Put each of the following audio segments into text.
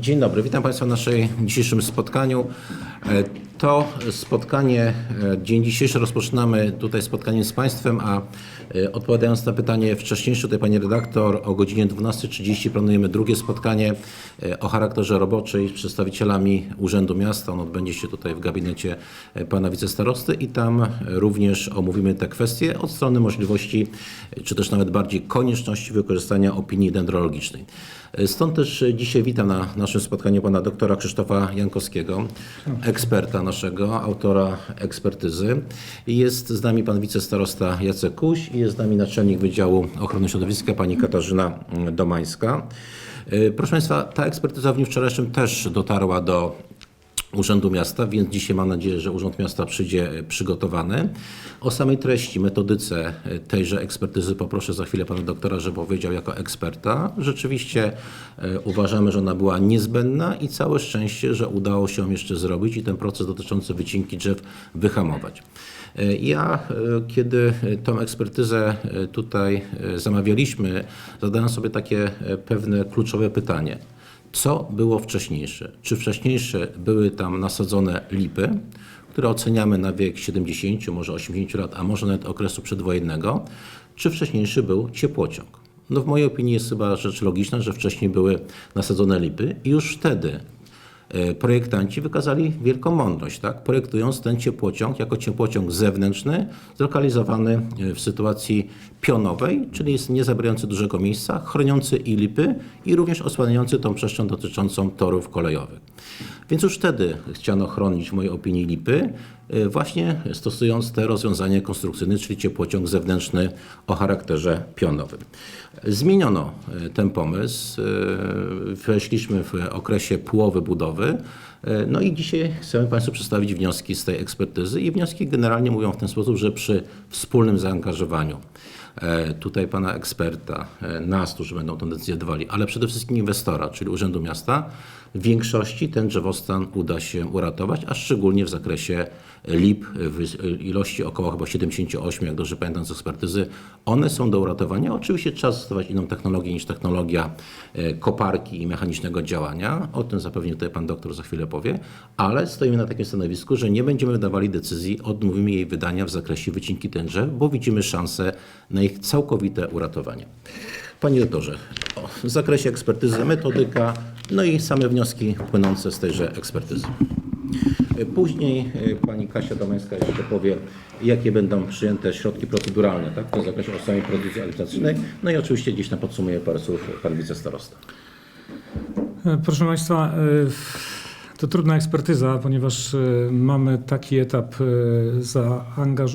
Dzień dobry, witam Państwa w naszej dzisiejszym spotkaniu. To spotkanie, e, dzień dzisiejszy rozpoczynamy tutaj spotkaniem z Państwem, a e, odpowiadając na pytanie wcześniejsze tutaj Pani redaktor, o godzinie 12.30 planujemy drugie spotkanie e, o charakterze roboczej z przedstawicielami Urzędu Miasta. On odbędzie się tutaj w gabinecie Pana Wicestarosty i tam również omówimy te kwestie od strony możliwości, czy też nawet bardziej konieczności wykorzystania opinii dendrologicznej. Stąd też dzisiaj witam na naszym spotkaniu pana doktora Krzysztofa Jankowskiego, eksperta naszego, autora ekspertyzy. Jest z nami pan wicestarosta Jacek Kuś i jest z nami naczelnik Wydziału Ochrony Środowiska pani Katarzyna Domańska. Y, Proszę Państwa, ta ekspertyza w dniu wczorajszym też dotarła do Urzędu Miasta, więc dzisiaj mam nadzieję, że Urząd Miasta przyjdzie e, przygotowany. O samej treści, metodyce e, tejże ekspertyzy poproszę za chwilę pana doktora, żeby powiedział jako eksperta. Rzeczywiście e, uważamy, że ona była niezbędna i całe szczęście, że udało się ją jeszcze zrobić i ten proces dotyczący wycinki drzew wyhamować. Ja, kiedy tą ekspertyzę tutaj zamawialiśmy, zadałem sobie takie pewne kluczowe pytanie. Co było wcześniejsze? Czy wcześniejsze były tam nasadzone lipy, które oceniamy na wiek 70, może 80 lat, a może nawet okresu przedwojennego, czy wcześniejszy był ciepłociąg? No w mojej opinii jest chyba rzecz logiczna, że wcześniej były nasadzone lipy i już wtedy projektanci wykazali wielką mądrość, tak? projektując ten ciepłociąg jako ciepłociąg zewnętrzny, zlokalizowany e, w sytuacji pionowej, czyli jest nie zabierający dużego miejsca, chroniący i lipy i również osłaniający tą przestrzeń dotyczącą torów kolejowych. Więc już wtedy chciano chronić w mojej opinii lipy, e, właśnie stosując te rozwiązania konstrukcyjne, czyli ciepłociąg zewnętrzny o charakterze pionowym. Zmieniono e, ten pomysł, e, weszliśmy w okresie połowy budowy, no i dzisiaj chcemy Państwu przedstawić wnioski z tej ekspertyzy i wnioski generalnie mówią w ten sposób, że przy wspólnym zaangażowaniu tutaj pana eksperta, nas, którzy będą tę decyzję dawali, ale przede wszystkim inwestora, czyli Urzędu Miasta, większości ten drzewostan uda się uratować, a szczególnie w zakresie lip w ilości około chyba 78, jak dobrze pamiętam z ekspertyzy, one są do uratowania. Oczywiście trzeba zastosować inną technologię niż technologia e, koparki i mechanicznego działania. O tym zapewne tutaj pan doktor za chwilę powie, ale stoimy na takim stanowisku, że nie będziemy wydawali decyzji, odmówimy jej wydania w zakresie wycinki ten drzew, bo widzimy szansę na ich całkowite uratowanie. Panie doktorze, w zakresie ekspertyzy metodyka, no i same wnioski płynące z tejże ekspertyzy. Później e, pani Kasia Domańska jeszcze powie, jakie będą przyjęte środki proceduralne tak, w zakresie o produkcji alimentacyjnej. No i oczywiście gdzieś na podsumuje parę słów pan wicestarosta. E, Proszę Państwa, e, to trudna ekspertyza, ponieważ e, mamy taki etap e,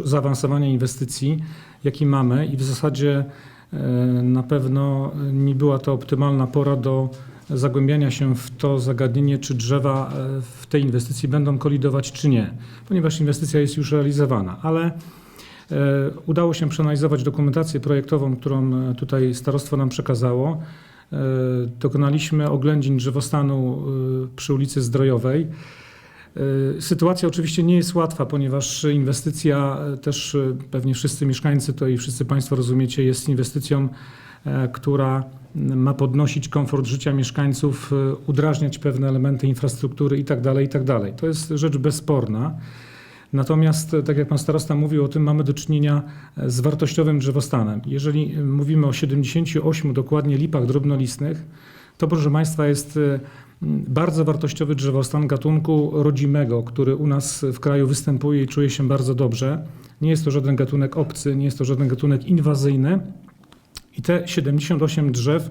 zaawansowania inwestycji, jaki mamy i w zasadzie e, na pewno nie była to optymalna pora do zagłębiania się w to zagadnienie, czy drzewa e, w tej inwestycji będą kolidować, czy nie, ponieważ inwestycja jest już realizowana, ale E, Udało się przeanalizować dokumentację projektową, którą e, tutaj starostwo nam przekazało. Dokonaliśmy oględzin drzewostanu przy ulicy Zdrojowej. Sytuacja oczywiście nie jest łatwa, ponieważ inwestycja też pewnie wszyscy mieszkańcy to i wszyscy Państwo rozumiecie, jest inwestycją, która ma podnosić komfort życia mieszkańców, e, udrażniać pewne elementy infrastruktury itd. itd. To jest rzecz bezsporna. Natomiast, e, tak jak pan starosta mówił o tym, mamy do czynienia e, z wartościowym drzewostanem. Jeżeli e, mówimy o 78 dokładnie lipach drobnolistnych, to proszę państwa jest e, bardzo wartościowy drzewostan gatunku rodzimego, który u nas w kraju występuje i czuje się bardzo dobrze. Nie jest to żaden gatunek obcy, nie jest to żaden gatunek inwazyjny. I te 78 drzew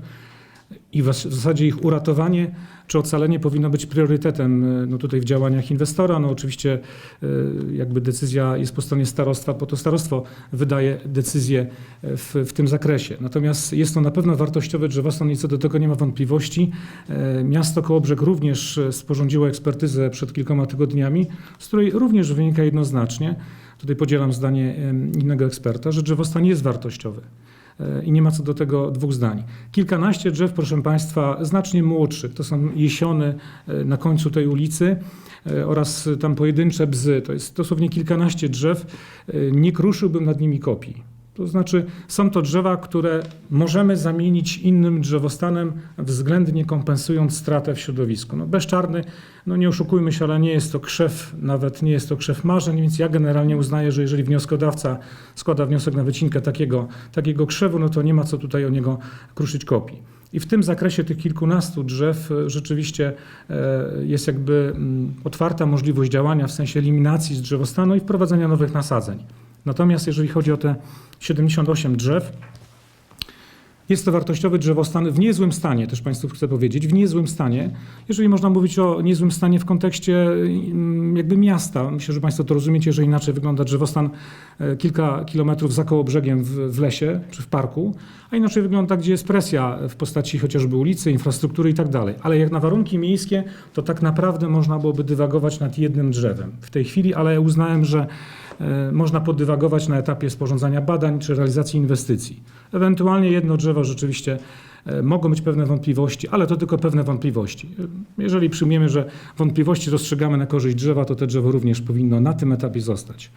i w zasadzie ich uratowanie czy ocalenie powinno być priorytetem e, no tutaj w działaniach inwestora. No oczywiście e, jakby decyzja jest po stronie starostwa, bo to starostwo wydaje decyzję e, w, w tym zakresie. Natomiast jest to na pewno wartościowy drzewostan i co do tego nie ma wątpliwości. Miasto Kołobrzeg również sporządziło ekspertyzę przed kilkoma tygodniami, z której również wynika jednoznacznie, tutaj podzielam zdanie innego eksperta, że drzewostan jest wartościowy. E, i nie ma co do tego dwóch zdań. Kilkanaście drzew, proszę Państwa, znacznie młodszych, to są jesiony e, na końcu tej ulicy e, oraz tam pojedyncze bzy, to jest dosłownie kilkanaście drzew, nie kruszyłbym nad nimi kopii. To znaczy, są to drzewa, które możemy zamienić innym drzewostanem, względnie kompensując stratę w środowisku. No, bezczarny, no nie oszukujmy się, ale nie jest to krzew, nawet nie jest to krzew marzeń, więc ja generalnie uznaję, że jeżeli wnioskodawca składa wniosek na wycinkę takiego, takiego krzewu, no to nie ma co tutaj o niego kruszyć kopii. I w tym zakresie tych kilkunastu drzew e, rzeczywiście e, jest jakby mm, otwarta możliwość działania w sensie eliminacji z drzewostanu i wprowadzenia nowych nasadzeń. Natomiast jeżeli chodzi o te 78 drzew, jest to wartościowy drzewostan w niezłym stanie, też Państwu chcę powiedzieć, w niezłym stanie. Jeżeli można mówić o niezłym stanie w kontekście mm, jakby miasta, myślę, że Państwo to rozumiecie, że inaczej wygląda drzewostan e, kilka kilometrów za koło brzegiem w, w lesie czy w parku, a inaczej wygląda, gdzie jest presja w postaci chociażby ulicy, infrastruktury i tak dalej. Ale jak na warunki miejskie, to tak naprawdę można byłoby dywagować nad jednym drzewem w tej chwili, ale uznałem, że można podywagować na etapie sporządzania badań czy realizacji inwestycji. Ewentualnie jedno drzewo rzeczywiście e, mogą być pewne wątpliwości, ale to tylko pewne wątpliwości. E, Jeżeli przyjmiemy, że wątpliwości rozstrzygamy na korzyść drzewa, to te drzewo również powinno na tym etapie zostać.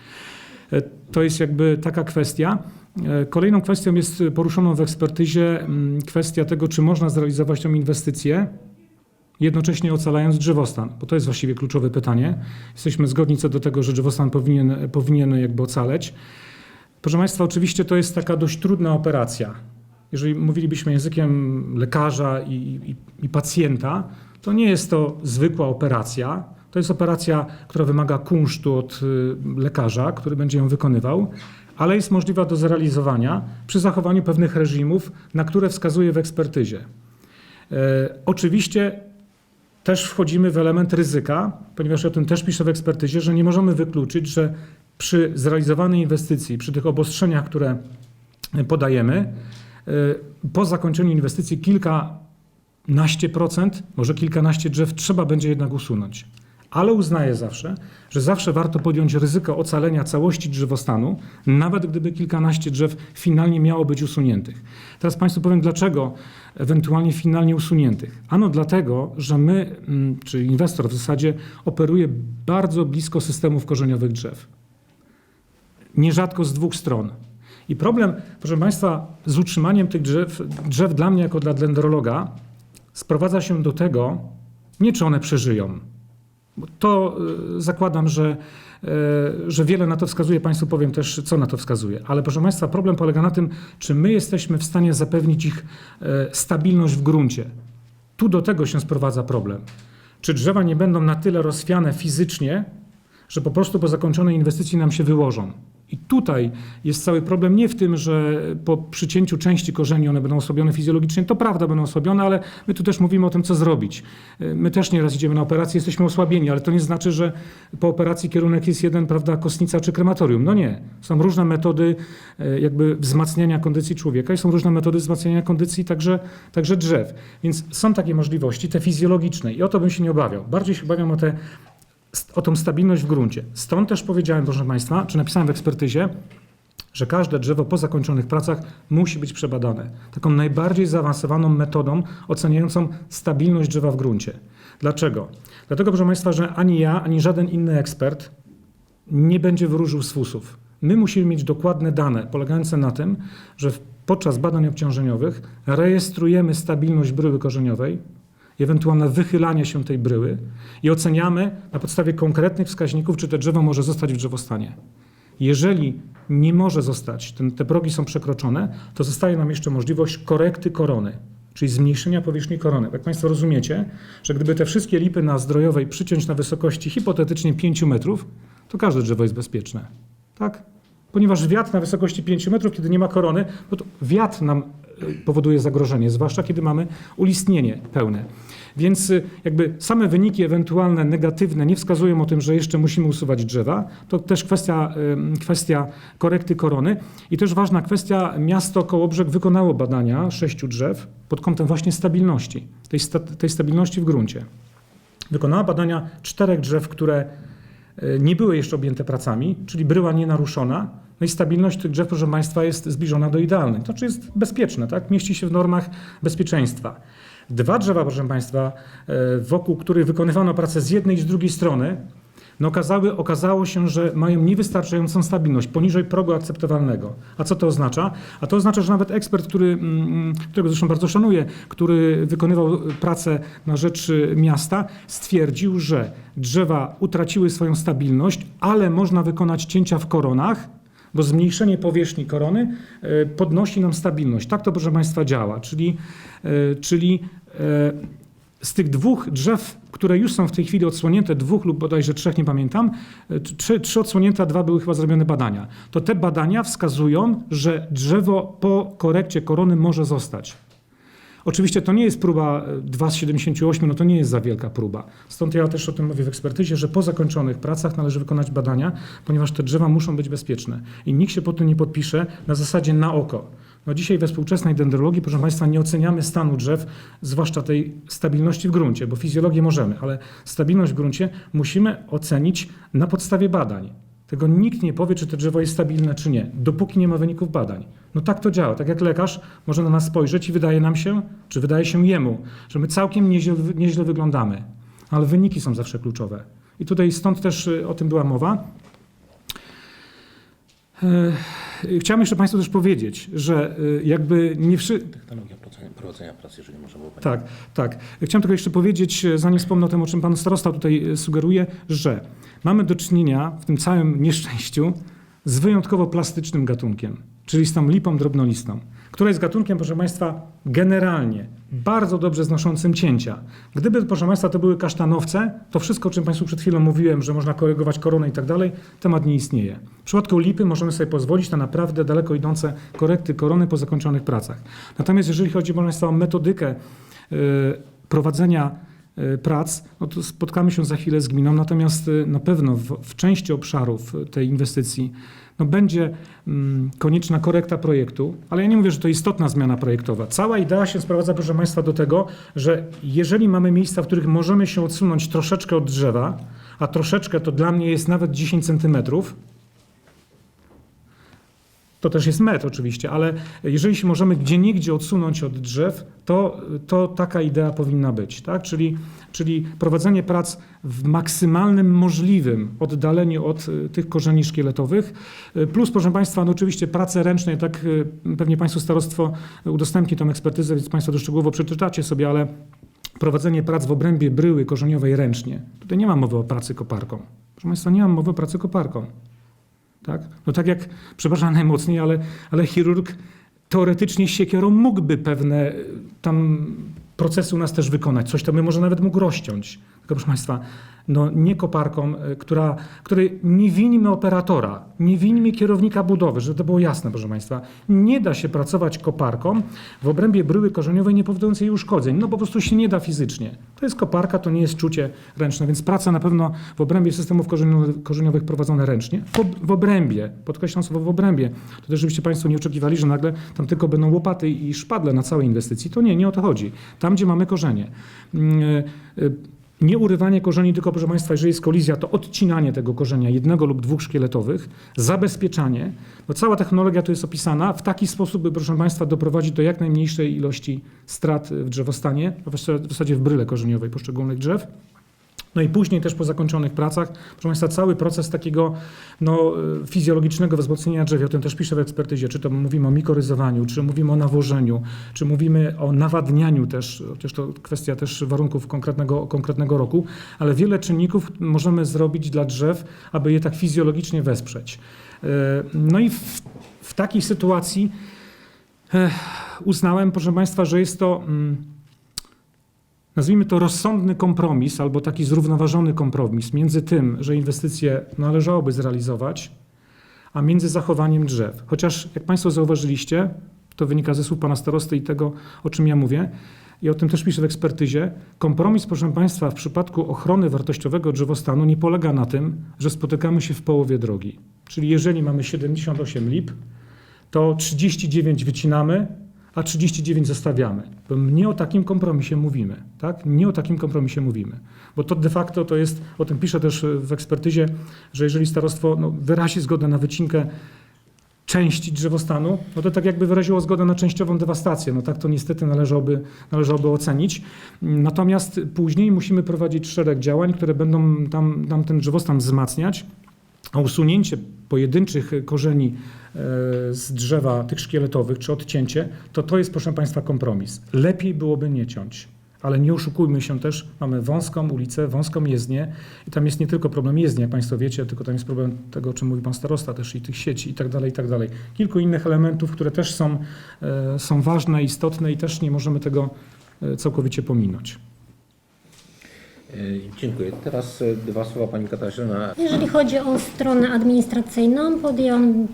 E, To jest jakby taka kwestia. E, Kolejną kwestią jest poruszoną w ekspertyzie mm, kwestia tego, czy można zrealizować tą inwestycję jednocześnie ocalając drzewostan, bo to jest właściwie kluczowe pytanie. Jesteśmy zgodni co do tego, że drzewostan powinien, powinien jakby ocaleć. Proszę Państwa, oczywiście to jest taka dość trudna operacja. Jeżeli mówilibyśmy językiem lekarza i, i, i pacjenta, to nie jest to zwykła operacja. To jest operacja, która wymaga kunsztu od y, lekarza, który będzie ją wykonywał, ale jest możliwa do zrealizowania przy zachowaniu pewnych reżimów, na które wskazuje w ekspertyzie. E, Oczywiście też wchodzimy w element ryzyka, ponieważ o tym też piszę w ekspertyzie, że nie możemy wykluczyć, że przy zrealizowanej inwestycji, przy tych obostrzeniach, które podajemy, e, po zakończeniu inwestycji kilkanaście procent, może kilkanaście drzew trzeba będzie jednak usunąć. Ale uznaję zawsze, że zawsze warto podjąć ryzyko ocalenia całości drzewostanu, nawet gdyby kilkanaście drzew finalnie miało być usuniętych. Teraz Państwu powiem, dlaczego ewentualnie finalnie usuniętych. Ano dlatego, że my, mm, czy inwestor w zasadzie, operuje bardzo blisko systemów korzeniowych drzew. Nierzadko z dwóch stron. I problem, proszę Państwa, z utrzymaniem tych drzew, drzew dla mnie jako dla dendrologa sprowadza się do tego, nie czy one przeżyją, to y, zakładam, że, y, że wiele na to wskazuje. Państwu powiem też, co na to wskazuje. Ale proszę Państwa, problem polega na tym, czy my jesteśmy w stanie zapewnić ich y, stabilność w gruncie. Tu do tego się sprowadza problem. Czy drzewa nie będą na tyle rozwiane fizycznie, że po prostu po zakończonej inwestycji nam się wyłożą. I tutaj jest cały problem nie w tym, że po przycięciu części korzeni one będą osłabione fizjologicznie. To prawda, będą osłabione, ale my tu też mówimy o tym, co zrobić. My też nieraz idziemy na operację, jesteśmy osłabieni, ale to nie znaczy, że po operacji kierunek jest jeden, prawda, kostnica czy krematorium. No nie. Są różne metody e, jakby wzmacniania kondycji człowieka i są różne metody wzmacniania kondycji także, także drzew. Więc są takie możliwości, te fizjologiczne i o to bym się nie obawiał. Bardziej się obawiam o te o tą stabilność w gruncie. Stąd też powiedziałem, proszę Państwa, czy napisałem w ekspertyzie, że każde drzewo po zakończonych pracach musi być przebadane. Taką najbardziej zaawansowaną metodą oceniającą stabilność drzewa w gruncie. Dlaczego? Dlatego, proszę Państwa, że ani ja, ani żaden inny ekspert nie będzie wróżył z fusów. My musimy mieć dokładne dane polegające na tym, że podczas badań obciążeniowych rejestrujemy stabilność bryły korzeniowej, i ewentualne wychylanie się tej bryły i oceniamy na podstawie konkretnych wskaźników, czy to drzewo może zostać w drzewostanie. Jeżeli nie może zostać, ten, te progi są przekroczone, to zostaje nam jeszcze możliwość korekty korony, czyli zmniejszenia powierzchni korony. Jak Państwo rozumiecie, że gdyby te wszystkie lipy na zdrojowej przyciąć na wysokości hipotetycznie 5 metrów, to każde drzewo jest bezpieczne. Tak? Ponieważ wiatr na wysokości 5 metrów, kiedy nie ma korony, no to wiatr nam powoduje zagrożenie, zwłaszcza kiedy mamy ulistnienie pełne. Więc y, jakby same wyniki ewentualne negatywne nie wskazują o tym, że jeszcze musimy usuwać drzewa. To też kwestia, y, kwestia korekty korony. I też ważna kwestia, miasto Kołobrzeg wykonało badania sześciu drzew pod kątem właśnie stabilności, tej, sta, tej stabilności w gruncie. Wykonała badania czterech drzew, które e, nie były jeszcze objęte pracami, czyli bryła nienaruszona. No i stabilność tych drzew, proszę Państwa, jest zbliżona do idealnej. To znaczy jest bezpieczne, tak? mieści się w normach bezpieczeństwa. Dwa drzewa, proszę Państwa, e, wokół których wykonywano pracę z jednej i z drugiej strony, no okazały, okazało się, że mają niewystarczającą stabilność, poniżej progu akceptowalnego. A co to oznacza? A to oznacza, że nawet ekspert, który, mm, którego zresztą bardzo szanuję, który wykonywał pracę na rzecz y, miasta, stwierdził, że drzewa utraciły swoją stabilność, ale można wykonać cięcia w koronach, bo zmniejszenie powierzchni korony e, podnosi nam stabilność. Tak to, proszę Państwa, działa. Czyli, e, czyli e, z tych dwóch drzew, które już są w tej chwili odsłonięte, dwóch lub bodajże trzech, nie pamiętam, trzy, trzy odsłonięte, a dwa były chyba zrobione badania, to te badania wskazują, że drzewo po korekcie korony może zostać. Oczywiście to nie jest próba e, 2 z 78, no to nie jest za wielka próba. Stąd ja też o tym mówię w ekspertyzie, że po zakończonych pracach należy wykonać badania, ponieważ te drzewa muszą być bezpieczne. I nikt się po tym nie podpisze na zasadzie na oko. No dzisiaj we współczesnej dendrologii, proszę Państwa, nie oceniamy stanu drzew, zwłaszcza tej stabilności w gruncie, bo fizjologię możemy, ale stabilność w gruncie musimy ocenić na podstawie badań. Tego nikt nie powie, czy to drzewo jest stabilne, czy nie, dopóki nie ma wyników badań. No tak to działa. Tak jak lekarz może na nas spojrzeć i wydaje nam się, czy wydaje się jemu, że my całkiem nieźle, nieźle wyglądamy. Ale wyniki są zawsze kluczowe. I tutaj stąd też y, o tym była mowa. E, Chciałem jeszcze Państwu też powiedzieć, że y, jakby nie wszyscy. Technologia prowadzenia, pracy, jeżeli można było Tak, tak. Chciałem tylko jeszcze powiedzieć, e, zanim wspomnę o tym, o czym pan starosta tutaj e, sugeruje, że mamy do czynienia w tym całym nieszczęściu z wyjątkowo plastycznym gatunkiem, czyli z tą lipą drobnolistą, która jest gatunkiem, proszę Państwa, generalnie bardzo dobrze znoszącym cięcia. Gdyby, proszę Państwa, to były kasztanowce, to wszystko, o czym Państwu przed chwilą mówiłem, że można korygować koronę i tak dalej, temat nie istnieje. W przypadku lipy możemy sobie pozwolić na naprawdę daleko idące korekty korony po zakończonych pracach. Natomiast jeżeli chodzi, proszę Państwa, o metodykę e, prowadzenia e, prac, no to spotkamy się za chwilę z gminą, natomiast e, na pewno w, w części obszarów tej inwestycji no będzie mm, konieczna korekta projektu, ale ja nie mówię, że to istotna zmiana projektowa. Cała idea się sprowadza, proszę Państwa, do tego, że jeżeli mamy miejsca, w których możemy się odsunąć troszeczkę od drzewa, a troszeczkę to dla mnie jest nawet 10 centymetrów, to też jest metr oczywiście, ale jeżeli się możemy gdzie niegdzie odsunąć od drzew, to, to taka idea powinna być. Tak? Czyli, czyli prowadzenie prac w maksymalnym możliwym oddaleniu od y, tych korzeni szkieletowych, y, plus proszę Państwa, no oczywiście prace ręczne, tak y, pewnie Państwu starostwo udostępni tą ekspertyzę, więc Państwo to szczegółowo przeczytacie sobie, ale prowadzenie prac w obrębie bryły korzeniowej ręcznie. Tutaj nie ma mowy o pracy koparką. Proszę Państwa, nie mam mowy o pracy koparką. Tak? No tak jak, przepraszam najmocniej, ale, ale chirurg teoretycznie siekierą mógłby pewne tam procesy u nas też wykonać. Coś tam by może nawet mógł rozciąć. Tylko proszę Państwa, no nie koparką, y, która, której nie winimy operatora, nie winimy kierownika budowy, żeby to było jasne, proszę Państwa. Nie da się pracować koparką w obrębie bryły korzeniowej nie powodującej uszkodzeń. No po prostu się nie da fizycznie. To jest koparka, to nie jest czucie ręczne, więc praca na pewno w obrębie systemów korzeniowych, prowadzone ręcznie. W, ob, w obrębie, podkreślam słowo w obrębie. To też żebyście Państwo nie oczekiwali, że nagle tam tylko będą łopaty i szpadle na całej inwestycji. To nie, nie o to chodzi. Tam, gdzie mamy korzenie. Nie urywanie korzeni, tylko proszę Państwa, jeżeli jest kolizja, to odcinanie tego korzenia jednego lub dwóch szkieletowych, zabezpieczanie, bo cała technologia tu jest opisana w taki sposób, by proszę Państwa doprowadzić do jak najmniejszej ilości strat w drzewostanie, a w zasadzie w bryle korzeniowej poszczególnych drzew. No i później też po zakończonych pracach, proszę Państwa, cały proces takiego no, y, fizjologicznego wzmocnienia drzew, o tym też piszę w ekspertyzie, czy to mówimy o mikoryzowaniu, czy mówimy o nawożeniu, czy mówimy o nawadnianiu też, chociaż to kwestia też warunków konkretnego, konkretnego roku, ale wiele czynników możemy zrobić dla drzew, aby je tak fizjologicznie wesprzeć. Y, No i w, w takiej sytuacji eh, uznałem, proszę Państwa, że jest to... nazwijmy to rozsądny kompromis albo taki zrównoważony kompromis między tym, że inwestycje należałoby zrealizować, a między zachowaniem drzew. Chociaż, jak Państwo zauważyliście, to wynika ze słów Pana Starosty i tego, o czym ja mówię, i o tym też piszę w ekspertyzie, kompromis, proszę Państwa, w przypadku ochrony wartościowego drzewostanu nie polega na tym, że spotykamy się w połowie drogi. Czyli jeżeli mamy 78 lip, to 39 wycinamy, a 39 zostawiamy. Bo nie o takim kompromisie mówimy, tak? Nie o takim kompromisie mówimy. Bo to de facto to jest, o tym piszę też w ekspertyzie, że jeżeli starostwo no, wyrazi zgodę na wycinkę części drzewostanu, no to tak jakby wyraziło zgodę na częściową dewastację. No tak to niestety należałoby, należałoby ocenić. Natomiast później musimy prowadzić szereg działań, które będą tam, tam ten drzewostan wzmacniać, a usunięcie pojedynczych korzeni e, z drzewa tych szkieletowych, czy odcięcie, to to jest, proszę Państwa, kompromis. Lepiej byłoby nie ciąć. Ale nie oszukujmy się też, mamy wąską ulicę, wąską jezdnię i tam jest nie tylko problem jezdni, jak Państwo wiecie, tylko tam jest problem tego, o czym mówi Pan Starosta też i tych sieci i tak dalej, i tak dalej. Kilku innych elementów, które też są, e, są ważne, istotne i też nie możemy tego e, całkowicie pominąć. E, Dziękuję. Teraz e, dwa słowa Pani Katarzyna. Jeżeli chodzi o stronę administracyjną,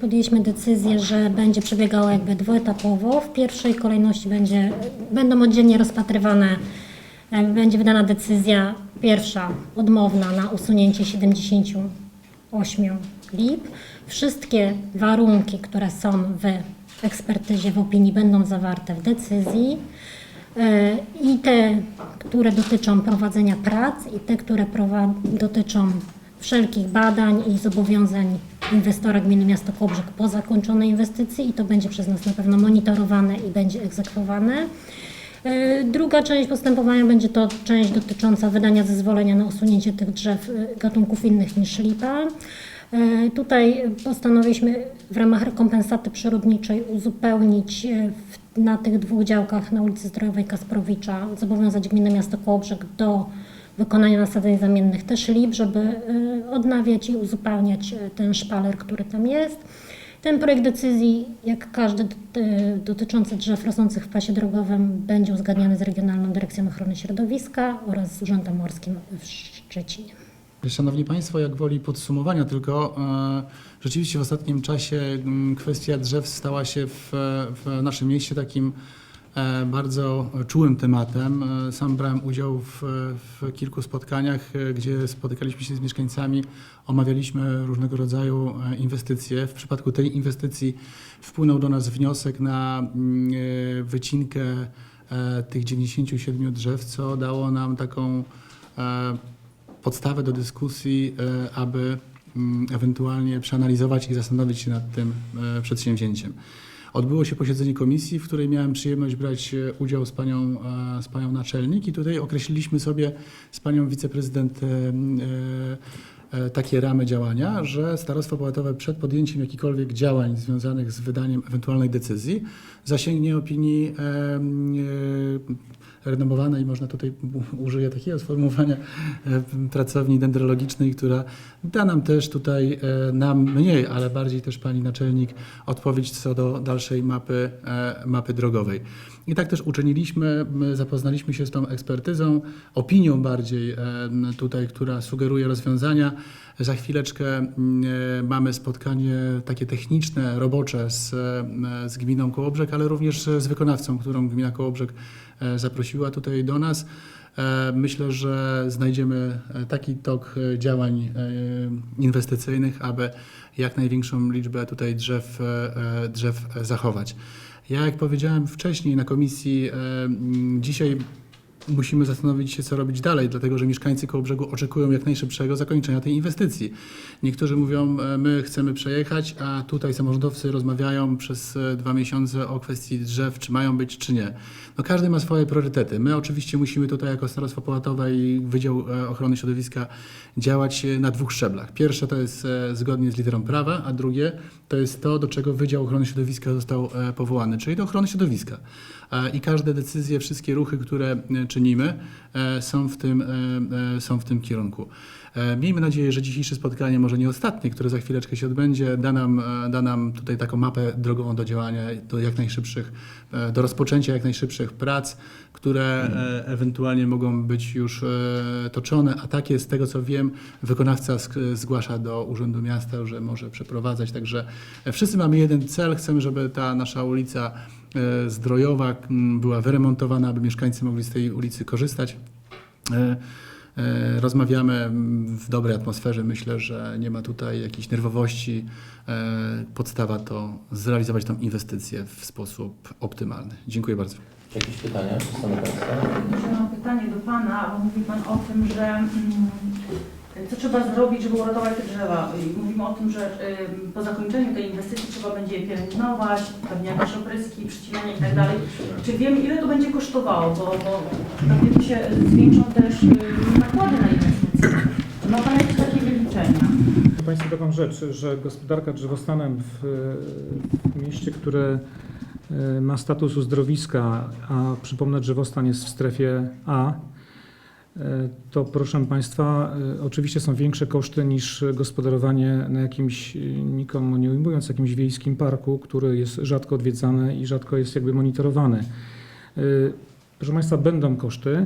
podjęliśmy decyzję, że będzie przebiegało jakby dwuetapowo. W pierwszej kolejności będzie, będą oddzielnie rozpatrywane, e, będzie wydana decyzja pierwsza odmowna na usunięcie 78 lip. Wszystkie warunki, które są w ekspertyzie, w opinii będą zawarte w decyzji. E, I te, które dotyczą prowadzenia prac, i te, które dotyczą wszelkich badań i zobowiązań inwestora gminy Miasto Kołbrzeg po zakończonej inwestycji i to będzie przez nas na pewno monitorowane i będzie egzekwowane. E, Druga część postępowania będzie to część dotycząca wydania zezwolenia na usunięcie tych drzew e, gatunków innych niż lipa. Tutaj postanowiliśmy w ramach rekompensaty przyrodniczej uzupełnić w, na tych dwóch działkach na ulicy Zdrojowej Kasprowicza, zobowiązać gminę Miasto Kołobrzeg do wykonania nasadzeń zamiennych też lip, żeby e, odnawiać i uzupełniać e, ten szpaler, który tam jest. Ten projekt decyzji, jak każdy e, dotyczący drzew rosnących w pasie drogowym, będzie uzgadniany z Regionalną Dyrekcją Ochrony Środowiska oraz z Urzędem Morskim w Szczecinie. Szanowni Państwo, jak woli podsumowania tylko, e, rzeczywiście w ostatnim czasie m, kwestia drzew stała się w, w naszym mieście takim e, bardzo czułym tematem. E, Sam brałem udział w, w kilku spotkaniach, e, gdzie spotykaliśmy się z mieszkańcami, omawialiśmy różnego rodzaju inwestycje. W przypadku tej inwestycji wpłynął do nas wniosek na mm, wycinkę tych 97 drzew, co dało nam taką podstawę do dyskusji, aby mm, ewentualnie przeanalizować i zastanowić się nad tym e, przedsięwzięciem. Odbyło się posiedzenie komisji, w której miałem przyjemność brać e, udział z panią, e, z panią naczelnik i tutaj określiliśmy sobie z panią wiceprezydent takie ramy działania, że starostwo powiatowe przed podjęciem jakichkolwiek działań związanych z wydaniem ewentualnej decyzji zasięgnie opinii renomowanej, można tutaj użyję takiego sformułowania, e, pracowni dendrologicznej, która da nam też tutaj, e, nam mniej, ale bardziej też pani naczelnik, odpowiedź co do dalszej mapy, e, mapy drogowej. I tak też uczyniliśmy, my zapoznaliśmy się z tą ekspertyzą, opinią bardziej tutaj, która sugeruje rozwiązania. Za chwileczkę mamy spotkanie takie techniczne, robocze z, z gminą Kołobrzeg, ale również z wykonawcą, którą gmina Kołobrzeg zaprosiła tutaj do nas. E, Myślę, że znajdziemy e, taki tok e, działań e, inwestycyjnych, aby jak największą liczbę tutaj drzew, e, e, drzew e, zachować. Ja, jak powiedziałem wcześniej na komisji, e, dzisiaj musimy zastanowić się, co robić dalej, dlatego że mieszkańcy Kołobrzegu oczekują jak najszybszego zakończenia tej inwestycji. Niektórzy mówią, e, my chcemy przejechać, a tutaj samorządowcy rozmawiają przez e, dwa miesiące o kwestii drzew, czy mają być, czy nie. No każdy ma swoje priorytety. My oczywiście musimy tutaj jako Starostwo Powiatowe i Wydział e, Ochrony Środowiska działać na dwóch szczeblach. Pierwsze to jest zgodnie z literą prawa, a drugie to jest to, do czego Wydział Ochrony Środowiska został powołany, czyli do ochrony środowiska. I każde decyzje, wszystkie ruchy, które czynimy, e, są w tym, e, e, są w tym kierunku. Miejmy nadzieję, że dzisiejsze spotkanie, może nie ostatnie, które za chwileczkę się odbędzie, da nam, da nam tutaj taką mapę drogową do działania, do jak najszybszych, do rozpoczęcia jak najszybszych prac, które ewentualnie mogą być już toczone, a takie z tego co wiem, wykonawca zgłasza do Urzędu Miasta, że może przeprowadzać. Także wszyscy mamy jeden cel, chcemy, żeby ta nasza ulica Zdrojowa m, była wyremontowana, aby mieszkańcy mogli z tej ulicy korzystać. E, e, Rozmawiamy w dobrej atmosferze. Myślę, że nie ma tutaj jakiejś nerwowości. E, Podstawa to zrealizować tą inwestycję w sposób optymalny. Dziękuję bardzo. Jakieś pytania Państwa? Jeszcze mam pytanie do Pana, bo mówi Pan o tym, że mm, Co trzeba zrobić, żeby uratować te drzewa? Y, Mówimy o tym, że y, po zakończeniu tej inwestycji trzeba będzie je pielęgnować, pewnie jakieś opryski, przycinanie i tak. Czy wiemy, ile to będzie kosztowało? Bo, bo pewnie się zwiększą też y, nakłady na inwestycje. Ma Pan jakieś takie wyliczenia? Państwu taką rzecz, że gospodarka drzewostanem w, w mieście, które e, ma status uzdrowiska, a przypomnę, drzewostan jest w strefie A, to proszę Państwa, e, oczywiście są większe koszty niż gospodarowanie na jakimś, e, nikomu nie ujmując, jakimś wiejskim parku, który jest rzadko odwiedzany i rzadko jest jakby monitorowany. E, Proszę Państwa, będą koszty.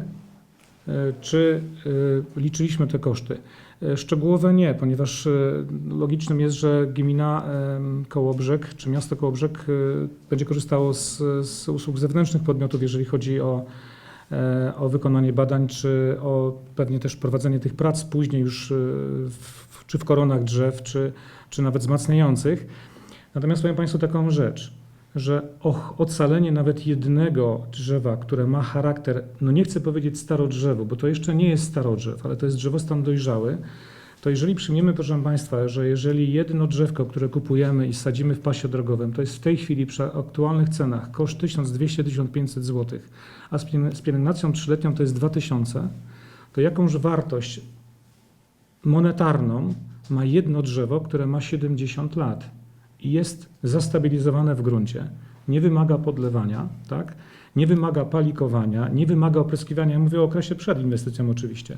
E, Czy e, liczyliśmy te koszty? E, Szczegółowe nie, ponieważ e, logicznym jest, że gmina Kołobrzeg czy miasto Kołobrzeg e, będzie korzystało z, z usług zewnętrznych podmiotów, jeżeli chodzi o, e, o wykonanie badań, czy o pewnie też prowadzenie tych prac później już e, w, czy w koronach drzew, czy, czy nawet wzmacniających. Natomiast powiem Państwu taką rzecz, że och, ocalenie nawet jednego drzewa, które ma charakter, no nie chcę powiedzieć starodrzewu, bo to jeszcze nie jest starodrzew, ale to jest drzewostan dojrzały, to jeżeli przyjmiemy, proszę Państwa, że jeżeli jedno drzewko, które kupujemy i sadzimy w pasie drogowym, to jest w tej chwili przy aktualnych cenach koszt 1200-1500 zł, a z pielę- z pielęgnacją trzyletnią to jest 2000, to jakąż wartość monetarną ma jedno drzewo, które ma 70 lat i jest zastabilizowane w gruncie, nie wymaga podlewania, tak? Nie wymaga palikowania, nie wymaga opryskiwania. Ja mówię o okresie przed inwestycją oczywiście.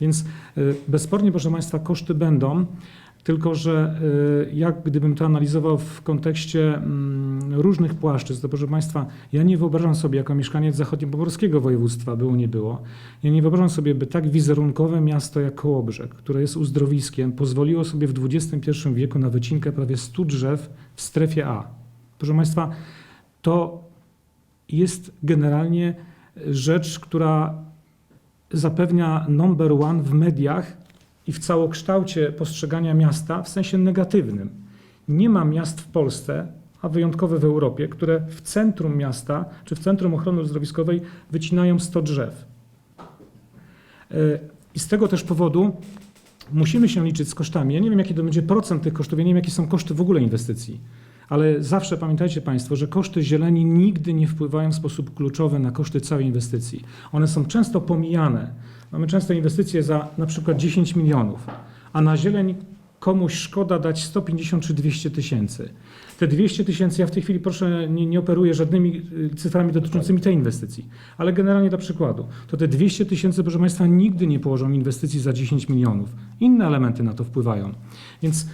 Więc y, bezspornie, proszę Państwa, koszty będą, tylko że y, jak gdybym to analizował w kontekście mm, różnych płaszczyzn, to proszę Państwa, ja nie wyobrażam sobie jako mieszkaniec zachodniopomorskiego województwa, było nie było, ja nie wyobrażam sobie, by tak wizerunkowe miasto jak Kołobrzeg, które jest uzdrowiskiem, pozwoliło sobie w XXI wieku na wycinkę prawie 100 drzew w strefie A. Proszę Państwa, to jest generalnie rzecz, która zapewnia number one w mediach i w całokształcie postrzegania miasta w sensie negatywnym. Nie ma miast w Polsce, a wyjątkowe w Europie, które w centrum miasta czy w centrum ochrony uzdrowiskowej wycinają 100 drzew. E, I z tego też powodu musimy się liczyć z kosztami. Ja nie wiem, jaki to będzie procent tych kosztów, ja nie wiem, jakie są koszty w ogóle inwestycji. Ale zawsze pamiętajcie Państwo, że koszty zieleni nigdy nie wpływają w sposób kluczowy na koszty całej inwestycji. One są często pomijane. Mamy często inwestycje za na przykład 10 milionów, a na zieleń komuś szkoda dać 150 czy 200 tysięcy. Te 200 tysięcy, ja w tej chwili proszę, nie, nie operuję żadnymi y, cyframi dotyczącymi tej inwestycji, ale generalnie dla przykładu, to te 200 tysięcy, proszę Państwa, nigdy nie położą inwestycji za 10 milionów. Inne elementy na to wpływają. Więc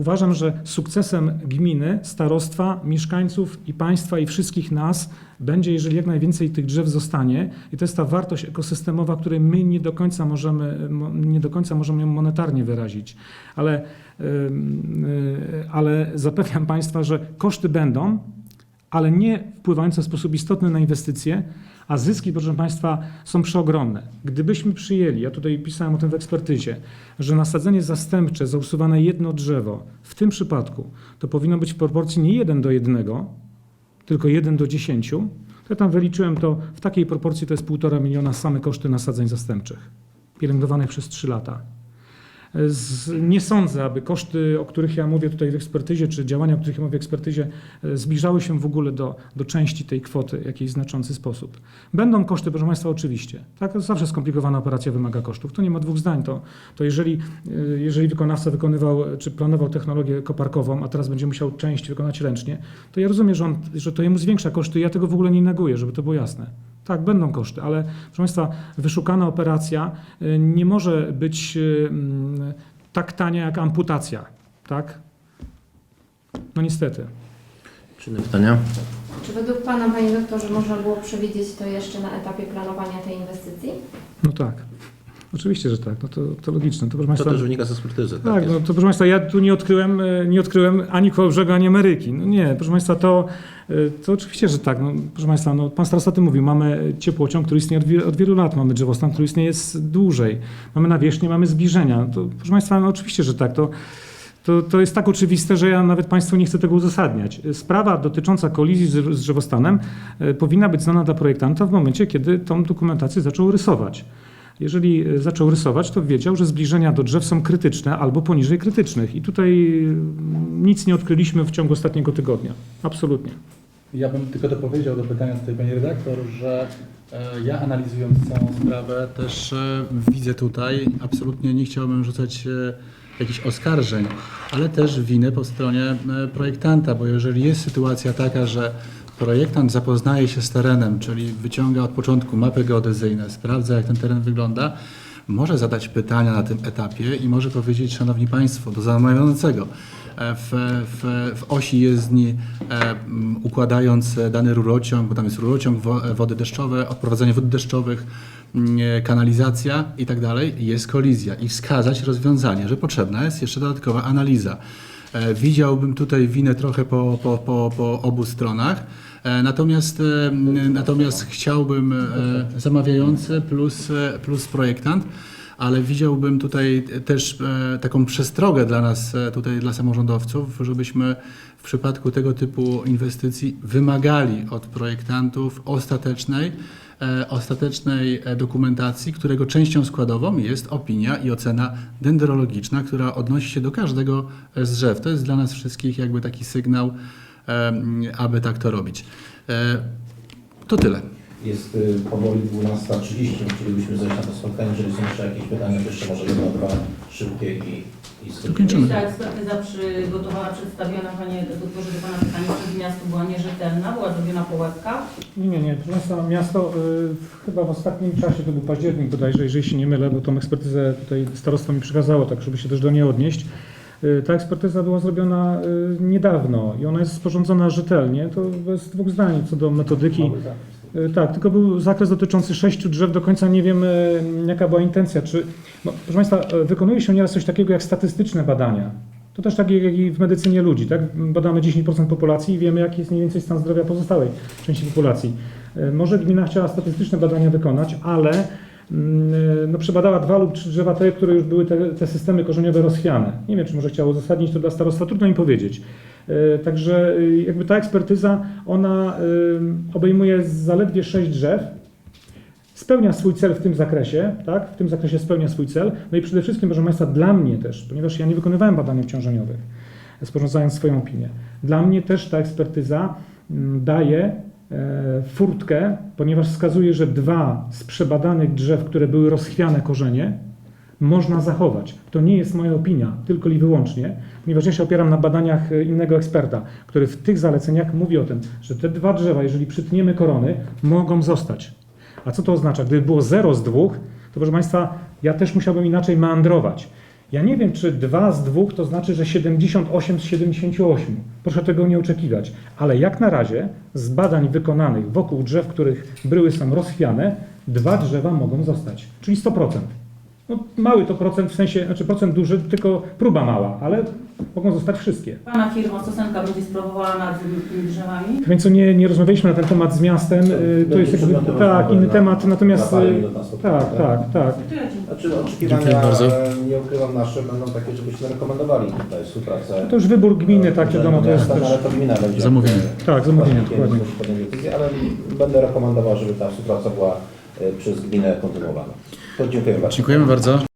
Uważam, że sukcesem gminy, starostwa, mieszkańców i państwa i wszystkich nas będzie, jeżeli jak najwięcej tych drzew zostanie i to jest ta wartość ekosystemowa, której my nie do końca możemy, mo- nie do końca możemy ją monetarnie wyrazić. Ale, ym, y, ale zapewniam Państwa, że koszty będą, ale nie wpływające w sposób istotny na inwestycje, a zyski, proszę Państwa, są przeogromne. Gdybyśmy przyjęli, ja tutaj pisałem o tym w ekspertyzie, że nasadzenie zastępcze za usuwane jedno drzewo, w tym przypadku, to powinno być w proporcji nie 1 do 1, tylko 1 do 10, to ja tam wyliczyłem to, w takiej proporcji to jest 1,5 miliona same koszty nasadzeń zastępczych, pielęgnowanych przez 3 lata. Z, nie sądzę, aby koszty, o których ja mówię tutaj w ekspertyzie, czy działania, o których ja mówię w ekspertyzie, e, zbliżały się w ogóle do, do części tej kwoty w jakiś znaczący sposób. Będą koszty, proszę Państwa, oczywiście. Tak, zawsze skomplikowana operacja wymaga kosztów. To nie ma dwóch zdań. To, to jeżeli, e, jeżeli wykonawca wykonywał, czy planował technologię koparkową, a teraz będzie musiał część wykonać ręcznie, to ja rozumiem, że, on, że to jemu zwiększa koszty. Ja tego w ogóle nie neguję, żeby to było jasne. Tak, będą koszty, ale proszę Państwa, wyszukana operacja y, nie może być y, mm, tak tania jak amputacja, tak? No niestety. Czy inne pytania? Czy według Pana, Panie Doktorze, można było przewidzieć to jeszcze na etapie planowania tej inwestycji? No tak. Oczywiście, że tak. No to, to logiczne. To, proszę To Państwa, też wynika z ekspertyzy. Tak, jest. no to proszę Państwa, ja tu nie odkryłem, e, nie odkryłem ani Kołobrzega, ani Ameryki. No nie, proszę Państwa, to, e, to oczywiście, że tak. No, proszę Państwa, no, Pan starosta o tym mówił, mamy ciepłociąg, który istnieje od, wie, od wielu lat, mamy drzewostan, który istnieje dłużej, mamy nawierzchnię, mamy zbliżenia. No To, proszę Państwa, no oczywiście, że tak. To, to, to jest tak oczywiste, że ja nawet Państwu nie chcę tego uzasadniać. Sprawa dotycząca kolizji z, z drzewostanem e, powinna być znana dla projektanta w momencie, kiedy tą dokumentację zaczął rysować. Jeżeli e, zaczął rysować, to wiedział, że zbliżenia do drzew są krytyczne albo poniżej krytycznych. I tutaj mm, nic nie odkryliśmy w ciągu ostatniego tygodnia. Absolutnie. Ja bym tylko dopowiedział do pytania tutaj pani redaktor, że e, ja analizując całą sprawę też e, widzę tutaj, absolutnie nie chciałbym rzucać jakichś oskarżeń, ale też winę po stronie projektanta, bo jeżeli jest sytuacja taka, że projektant zapoznaje się z terenem, czyli wyciąga od początku mapy geodezyjne, sprawdza jak ten teren wygląda, może zadać pytania na tym etapie i może powiedzieć, Szanowni Państwo, do zamawiającego, e, w, w, w osi jezdni, e, układając dany rurociąg, bo tam jest rurociąg, wo, wody deszczowe, odprowadzanie wód deszczowych, e, kanalizacja i tak dalej, jest kolizja i wskazać rozwiązanie, że potrzebna jest jeszcze dodatkowa analiza. Widziałbym tutaj winę trochę po, po, po, po obu stronach. E, Natomiast, e, natomiast chciałbym e, zamawiający plus, plus projektant, ale widziałbym tutaj też taką przestrogę dla nas, tutaj dla samorządowców, żebyśmy w przypadku tego typu inwestycji wymagali od projektantów ostatecznej, ostatecznej dokumentacji, którego częścią składową jest opinia i ocena dendrologiczna, która odnosi się do każdego z drzew. To jest dla nas wszystkich jakby taki sygnał, aby tak to robić. E, To tyle. Jest y, powoli 12.30, chcielibyśmy zejść na to spotkanie. Jeżeli są jeszcze jakieś pytania, to jeszcze może jedno, dwa szybkie i, i skończymy. Kończymy. Ta ekspertyza przygotowana, przedstawiona Panie doktorze do Pana pytania przez miasto była nierzetelna, była zrobiona po łebkach. Nie, nie, nie. Państwa, miasto y, chyba w ostatnim czasie, to był październik bodajże, jeżeli się nie mylę, bo tą ekspertyzę tutaj starostwo mi przekazało, tak żeby się też do niej odnieść. Y, Ta ekspertyza była zrobiona y, niedawno i ona jest sporządzona rzetelnie. To bez dwóch zdań co do metodyki. Y, Tak, tylko był zakres dotyczący sześciu drzew. Do końca nie wiem, y, jaka była intencja. Czy, no, proszę Państwa, wykonuje się nieraz coś takiego jak statystyczne badania. To też tak jak i w medycynie ludzi, tak? Badamy 10% populacji i wiemy, jaki jest mniej więcej stan zdrowia pozostałej części populacji. Może gmina chciała statystyczne badania wykonać, ale mm, no, przebadała dwa lub trzy drzewa, te, które już były te, te systemy korzeniowe rozchwiane. Nie wiem, czy może chciało uzasadnić to dla starostwa, trudno im powiedzieć. Y, Także y, jakby ta ekspertyza, ona y, obejmuje zaledwie sześć drzew, spełnia swój cel w tym zakresie, tak? W tym zakresie spełnia swój cel. No i przede wszystkim, proszę Państwa, dla mnie też, ponieważ ja nie wykonywałem badań obciążeniowych, sporządzając swoją opinię, dla mnie też ta ekspertyza mm, daje e, furtkę, ponieważ wskazuje, że dwa z przebadanych drzew, które były rozchwiane korzenie, można zachować. To nie jest moja opinia, tylko i wyłącznie, ponieważ ja się opieram na badaniach e, innego eksperta, który w tych zaleceniach mówi o tym, że te dwa drzewa, jeżeli przytniemy korony, mogą zostać. A co to oznacza? Gdyby było 0 z dwóch, to proszę Państwa, ja też musiałbym inaczej meandrować. Ja nie wiem, czy 2 z 2 to znaczy, że 78 z 78. Proszę tego nie oczekiwać. Ale jak na razie z badań wykonanych wokół drzew, których bryły są rozchwiane, dwa drzewa mogą zostać, czyli 100%. No, mały to procent, w sensie, znaczy procent duży, tylko próba mała, ale mogą zostać wszystkie. Pana firma Stosenka będzie sprawowała nad tymi drzewami. Więc co nie, nie rozmawialiśmy na ten temat z miastem, y, to jest jakby, przedmiotem tak, rozmowy inny na- temat, natomiast na parę y, minut tak, tak, tak. Dziękuję. Znaczy oczekiwania, Dziękuję bardzo. e, nie ukrywam nasze, będą takie, żebyśmy rekomendowali tutaj współpracę. To już wybór gminy, tak, wiadomo, to jest Miasta, też... Ale to gmina będzie. Zamówienie. Tak, zamówienie, dokładnie. musi podjąć decyzję, ale będę rekomendował, żeby ta współpraca była e, przez gminę kontynuowana. Dziękuję bardzo. Dziękujemy bardzo.